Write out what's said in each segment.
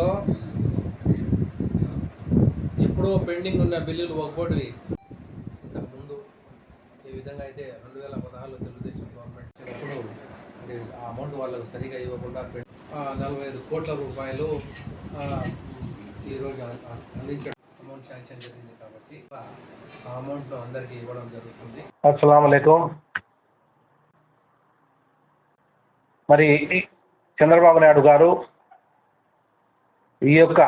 పాత్ర రాష్ట్రంలో ఎప్పుడో పెండింగ్ ఉన్న బిల్లులు ఒక్కోటివి. ఇంతకు ముందు ఈ విధంగా అయితే రెండు వేల పదహారులో తెలుగుదేశం గవర్నమెంట్ వచ్చినప్పుడు అది ఆ అమౌంట్ వాళ్ళకు సరిగా ఇవ్వకుండా నలభై ఐదు కోట్ల రూపాయలు ఈరోజు అందించడం అమౌంట్ శాంక్షన్ జరిగింది కాబట్టి ఆ అమౌంట్ అందరికీ ఇవ్వడం జరుగుతుంది. అస్సలం మరి చంద్రబాబు నాయుడు గారు ఈ యొక్క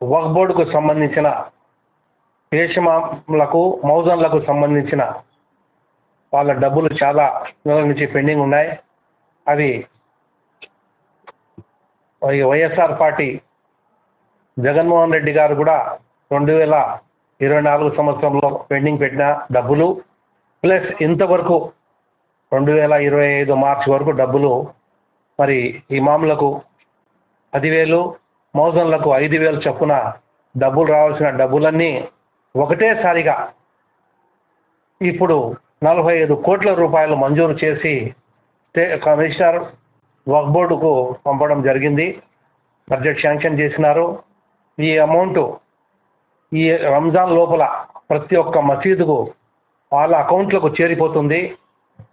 వక్ బోర్డుకు సంబంధించిన పేషమాలకు మౌజన్లకు సంబంధించిన వాళ్ళ డబ్బులు చాలా నెలల నుంచి పెండింగ్ ఉన్నాయి. అవి వైఎస్ఆర్ పార్టీ జగన్మోహన్ రెడ్డి గారు కూడా రెండు వేల ఇరవై నాలుగు సంవత్సరంలో పెండింగ్ పెట్టిన డబ్బులు ప్లస్ ఇంతవరకు రెండు వేల ఇరవై ఐదు మార్చి వరకు డబ్బులు మరి ఈ మామూలకు పదివేలు మౌజన్లకు ఐదు వేలు చొప్పున డబ్బులు రావాల్సిన డబ్బులన్నీ ఒకటేసారిగా ఇప్పుడు నలభై ఐదు కోట్ల రూపాయలు మంజూరు చేసి స్టే కమిషనర్ వక్ బోర్డుకు పంపడం జరిగింది. బడ్జెట్ శాంక్షన్ చేసినారు. ఈ అమౌంట్ ఈ రంజాన్ లోపల ప్రతి ఒక్క మసీదుకు వాళ్ళ అకౌంట్లకు చేరిపోతుంది.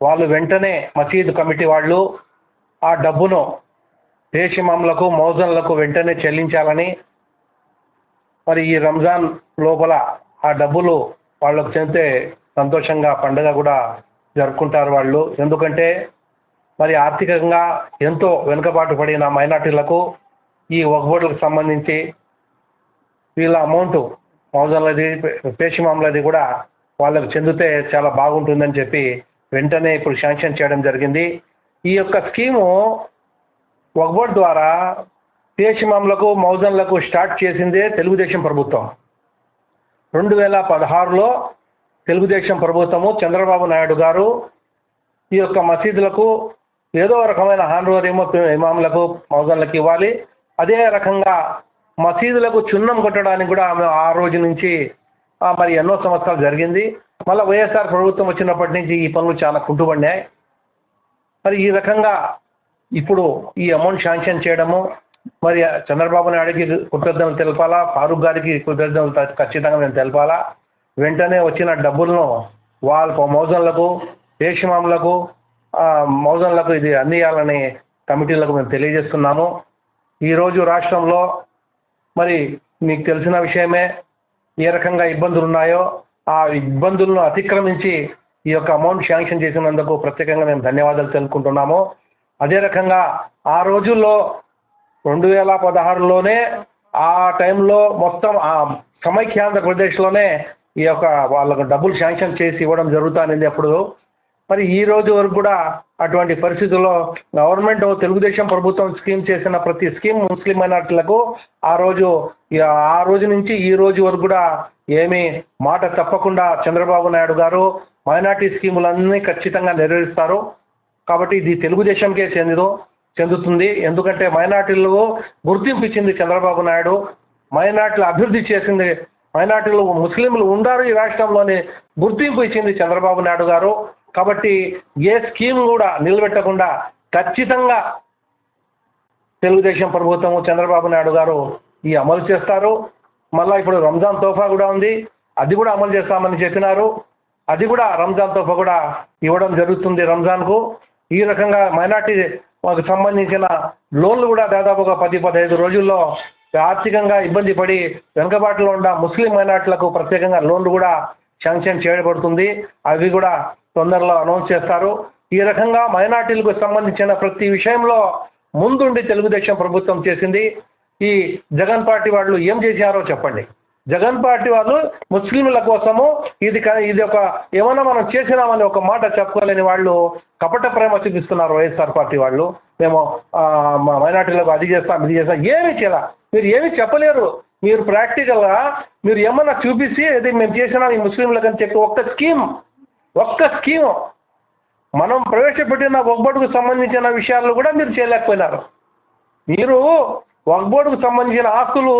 వాళ్ళు వెంటనే మసీదు కమిటీ వాళ్ళు ఆ డబ్బును దేశమాములకు మౌజన్లకు వెంటనే చెల్లించాలని మరి ఈ రంజాన్ లోపల ఆ డబ్బులు వాళ్ళకు చెందితే సంతోషంగా పండుగ కూడా జరుపుకుంటారు వాళ్ళు. ఎందుకంటే మరి ఆర్థికంగా ఎంతో వెనుకబాటు పడిన మైనార్టీలకు ఈ ఒక్కబోట్లకు సంబంధించి వీళ్ళ అమౌంట్ మౌజన్లది పేషిమాములది కూడా వాళ్ళకు చెందితే చాలా బాగుంటుందని చెప్పి వెంటనే ఇప్పుడు శాంక్షన్ చేయడం జరిగింది. ఈ యొక్క స్కీము వక్బోర్డ్ ద్వారా పేషిమాములకు మౌజన్లకు స్టార్ట్ చేసిందే తెలుగుదేశం ప్రభుత్వం. రెండు వేల పదహారులో తెలుగుదేశం ప్రభుత్వము చంద్రబాబు నాయుడు గారు ఈ యొక్క మసీదులకు ఏదో రకమైన హాండ్రోరేమో ఇమాములకు మౌజన్లకు ఇవ్వాలి. అదే రకంగా మసీదులకు చున్నం కొట్టడానికి కూడా ఆమె ఆ రోజు నుంచి మరి ఎన్నో సంవత్సరాలు జరిగింది. మళ్ళీ వైఎస్ఆర్ ప్రభుత్వం వచ్చినప్పటి నుంచి ఈ పనులు చాలా కుంటుపడినాయి. మరి ఈ రకంగా ఇప్పుడు ఈ అమౌంట్ శాంక్షన్ చేయడము మరి చంద్రబాబు నాయుడుకి కృతజ్ఞతలు తెలపాలా? ఫారూక్ గారికి కృతజ్ఞతలు ఖచ్చితంగా మేము తెలపాలా? వెంటనే వచ్చిన డబ్బులను వాళ్ళ మౌజన్లకు దేశమాములకు మౌజన్లకు ఇది అందియాలని కమిటీలకు మేము తెలియజేస్తున్నాము. ఈరోజు రాష్ట్రంలో మరి మీకు తెలిసిన విషయమే ఏ రకంగా ఇబ్బందులు ఉన్నాయో ఆ ఇబ్బందులను అతిక్రమించి ఈ యొక్క అమౌంట్ శాంక్షన్ చేసినందుకు ప్రత్యేకంగా మేము ధన్యవాదాలు తెలుపుకుంటున్నాము. అదే రకంగా ఆ రోజుల్లో రెండు వేల పదహారులోనే ఆ టైంలో మొత్తం ఆ సమైక్యాంధ్రప్రదేశ్లోనే ఈ యొక్క వాళ్ళకు డబ్బులు శాంక్షన్ చేసి ఇవ్వడం జరుగుతుంది అప్పుడు. మరి ఈ రోజు వరకు కూడా అటువంటి పరిస్థితుల్లో గవర్నమెంట్ తెలుగుదేశం ప్రభుత్వం స్కీమ్ చేసిన ప్రతి స్కీమ్ ముస్లిం మైనార్టీలకు ఆ రోజు ఆ రోజు నుంచి ఈ రోజు వరకు కూడా ఏమీ మాట తప్పకుండా చంద్రబాబు నాయుడు గారు మైనార్టీ స్కీములన్నీ ఖచ్చితంగా నెరవేరుస్తారు. కాబట్టి ఇది తెలుగుదేశంకే చెందిదు చెందుతుంది. ఎందుకంటే మైనార్టీలు గుర్తింపు ఇచ్చింది చంద్రబాబు నాయుడు. మైనార్టీలు అభివృద్ధి చేసింది మైనార్టీలు ముస్లింలు ఉండారు ఈ రాష్ట్రంలోని. గుర్తింపు ఇచ్చింది చంద్రబాబు నాయుడు గారు. కాబట్టి ఏ స్కీమ్ కూడా నిలబెట్టకుండా ఖచ్చితంగా తెలుగుదేశం ప్రభుత్వము చంద్రబాబు నాయుడు గారు ఈ అమలు చేస్తారు. మళ్ళీ ఇప్పుడు రంజాన్ తోఫా కూడా ఉంది. అది కూడా అమలు చేస్తామని చెప్పినారు. అది కూడా రంజాన్ తోఫా కూడా ఇవ్వడం జరుగుతుంది రంజాన్కు. ఈ రకంగా మైనార్టీ మాకు సంబంధించిన లోన్లు కూడా దాదాపుగా పది పదహైదు రోజుల్లో ఆర్థికంగా ఇబ్బంది పడి వెనుకబాటులో ఉన్న ముస్లిం మైనార్టీలకు ప్రత్యేకంగా లోన్లు కూడా శాంక్షన్ చేయబడుతుంది. అవి కూడా తొందరలో అనౌన్స్ చేస్తారు. ఈ రకంగా మైనార్టీలకు సంబంధించిన ప్రతి విషయంలో ముందుండి తెలుగుదేశం ప్రభుత్వం చేసింది. ఈ జగన్ పార్టీ వాళ్ళు ఏం చేశారో చెప్పండి. జగన్ పార్టీ వాళ్ళు ముస్లింల కోసము ఇది ఇది ఒక ఏమన్నా మనం చేసినామని ఒక మాట చెప్పుకోలేని వాళ్ళు కపట ప్రేమ చూపిస్తున్నారు వైఎస్ఆర్ పార్టీ వాళ్ళు. మేము మైనార్టీలకు అది చేస్తాం ఇది చేస్తాం. ఏమీ చేయాల. మీరు ఏమీ చెప్పలేరు. మీరు ప్రాక్టికల్గా మీరు ఏమన్నా చూపిస్తే ఇది మేము చేసినాం ఈ ముస్లింలకు అని చెప్పి ఒక్క స్కీమ్ ఒక్క స్కీమ్. మనం ప్రవేశపెట్టిన ఒక్కబడుకు సంబంధించిన విషయాలు కూడా మీరు చేయలేకపోయినారు. మీరు వక్బోర్డుకు సంబంధించిన ఆస్తులు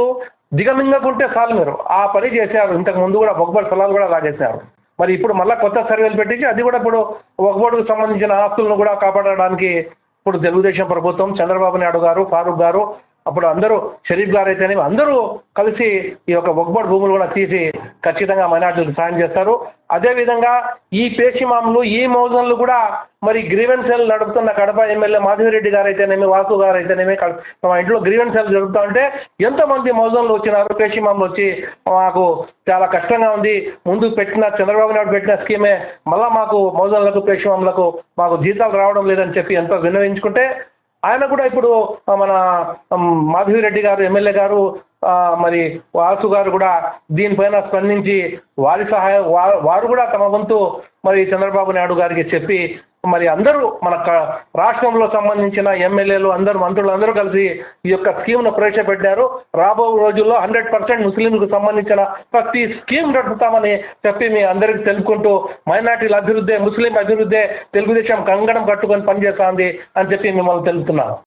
దిగమింగకుంటే చాలు మీరు. ఆ పని చేశారు. ఇంతకు ముందు కూడా వక్బోర్డు స్థలాలు కూడా లాగేశారు. మరి ఇప్పుడు మళ్ళీ కొత్త సర్వేలు పెట్టించి అది కూడా ఇప్పుడు వక్బోర్డుకు సంబంధించిన ఆస్తులను కూడా కాపాడడానికి ఇప్పుడు తెలుగుదేశం ప్రభుత్వం చంద్రబాబు నాయుడు గారు ఫారూక్ గారు అప్పుడు అందరూ షరీఫ్ గారు అయితేనేమి అందరూ కలిసి ఈ యొక్క ఒక్కబడి భూములు కూడా తీసి ఖచ్చితంగా మైనార్టీలకు సాయం చేస్తారు. అదేవిధంగా ఈ పేషిమాములు ఈ మౌజన్లు కూడా మరి గ్రీవెన్స్ సెల్ నడుపుతున్న కడప ఎమ్మెల్యే మాధవిరెడ్డి గారు అయితేనేమి వాసు గారు అయితేనేమి మా ఇంట్లో గ్రీవెన్స్ సెల్ జరుగుతూ ఉంటే ఎంతోమంది మౌజన్లు వచ్చినారు పేషిమాములు వచ్చి మాకు చాలా కష్టంగా ఉంది. ముందు పెట్టిన చంద్రబాబు నాయుడు పెట్టిన స్కీమే మళ్ళా మాకు మౌజన్లకు పేషిమాములకు మాకు జీతాలు రావడం లేదని చెప్పి ఎంతో విన్నవించుకుంటే ఆయన కూడా ఇప్పుడు మన మాధవి మాధవిరెడ్డి గారు ఎమ్మెల్యే గారు మరి వాసు గారు కూడా దీనిపైన స్పందించి వారి సహాయం వారు కూడా తమ వంతు మరి చంద్రబాబు నాయుడు గారికి చెప్పి మరి అందరూ మన క- రాష్ట్రంలో సంబంధించిన ఎమ్మెల్యేలు అందరూ మంత్రులు అందరూ కలిసి ఈ యొక్క స్కీమ్ను ప్రవేశపెట్టారు. రాబో రోజుల్లో హండ్రెడ్ పర్సెంట్ ముస్లింలకు సంబంధించిన ప్రతి స్కీమ్ నడుపుతామని చెప్పి మీ అందరికీ తెలుపుకుంటూ మైనార్టీల అభివృద్ధి ముస్లిం అభివృద్ధి తెలుగుదేశం కంగణం కట్టుకొని పనిచేస్తోంది అని చెప్పి మిమ్మల్ని తెలుపుతున్నాను